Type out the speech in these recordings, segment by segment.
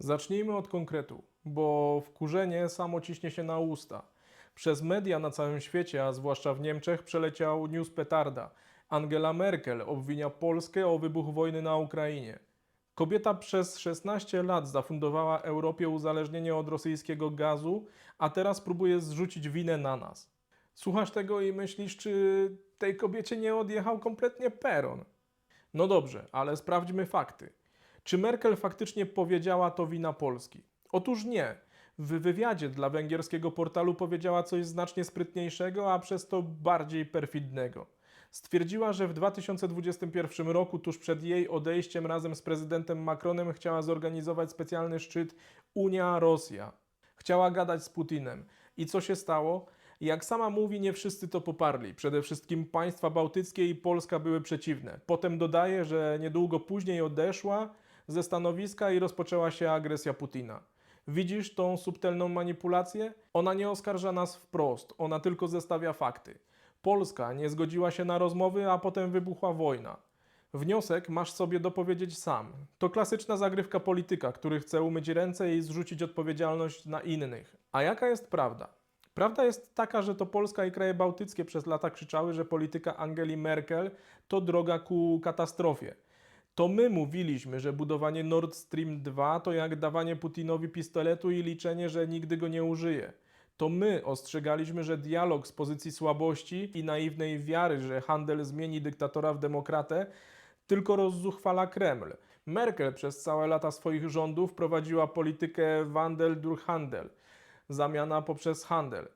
Zacznijmy od konkretu, bo wkurzenie samo ciśnie się na usta. Przez media na całym świecie, a zwłaszcza w Niemczech, przeleciał news petarda. Angela Merkel obwinia Polskę o wybuch wojny na Ukrainie. Kobieta przez 16 lat zafundowała Europie uzależnienie od rosyjskiego gazu, a teraz próbuje zrzucić winę na nas. Słuchasz tego i myślisz, czy tej kobiecie nie odjechał kompletnie peron? No dobrze, ale sprawdźmy fakty. Czy Merkel faktycznie powiedziała to wina Polski? Otóż nie. W wywiadzie dla węgierskiego portalu powiedziała coś znacznie sprytniejszego, a przez to bardziej perfidnego. Stwierdziła, że w 2021 roku, tuż przed jej odejściem razem z prezydentem Macronem, chciała zorganizować specjalny szczyt Unia-Rosja. Chciała gadać z Putinem. I co się stało? Jak sama mówi, nie wszyscy to poparli. Przede wszystkim państwa bałtyckie i Polska były przeciwne. Potem dodaje, że niedługo później odeszła ze stanowiska i rozpoczęła się agresja Putina. Widzisz tą subtelną manipulację? Ona nie oskarża nas wprost, ona tylko zestawia fakty. Polska nie zgodziła się na rozmowy, a potem wybuchła wojna. Wniosek masz sobie dopowiedzieć sam. To klasyczna zagrywka polityka, który chce umyć ręce i zrzucić odpowiedzialność na innych. A jaka jest prawda? Prawda jest taka, że to Polska i kraje bałtyckie przez lata krzyczały, że polityka Angeli Merkel to droga ku katastrofie. To my mówiliśmy, że budowanie Nord Stream 2 to jak dawanie Putinowi pistoletu i liczenie, że nigdy go nie użyje. To my ostrzegaliśmy, że dialog z pozycji słabości i naiwnej wiary, że handel zmieni dyktatora w demokratę, tylko rozzuchwala Kreml. Merkel przez całe lata swoich rządów prowadziła politykę Wandel durch Handel, zamiana poprzez handel.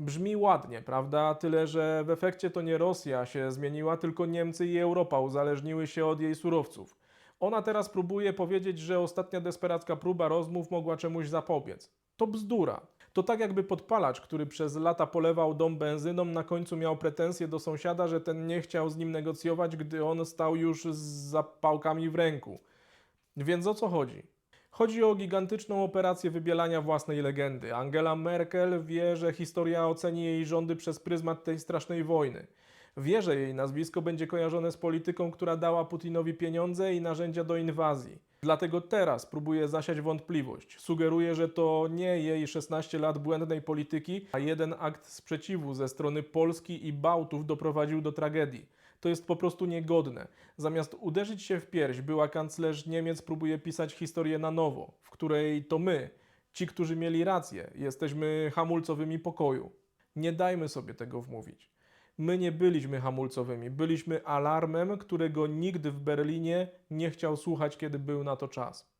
Brzmi ładnie, prawda? Tyle, że w efekcie to nie Rosja się zmieniła, tylko Niemcy i Europa uzależniły się od jej surowców. Ona teraz próbuje powiedzieć, że ostatnia desperacka próba rozmów mogła czemuś zapobiec. To bzdura. To tak jakby podpalacz, który przez lata polewał dom benzyną, na końcu miał pretensje do sąsiada, że ten nie chciał z nim negocjować, gdy on stał już z zapałkami w ręku. Więc o co chodzi? Chodzi o gigantyczną operację wybielania własnej legendy. Angela Merkel wie, że historia oceni jej rządy przez pryzmat tej strasznej wojny. Wie, że jej nazwisko będzie kojarzone z polityką, która dała Putinowi pieniądze i narzędzia do inwazji. Dlatego teraz próbuje zasiać wątpliwość. Sugeruje, że to nie jej 16 lat błędnej polityki, a jeden akt sprzeciwu ze strony Polski i Bałtów doprowadził do tragedii. To jest po prostu niegodne. Zamiast uderzyć się w pierś, była kanclerz Niemiec próbuje pisać historię na nowo, w której to my, ci, którzy mieli rację, jesteśmy hamulcowymi pokoju. Nie dajmy sobie tego wmówić. My nie byliśmy hamulcowymi, byliśmy alarmem, którego nikt w Berlinie nie chciał słuchać, kiedy był na to czas.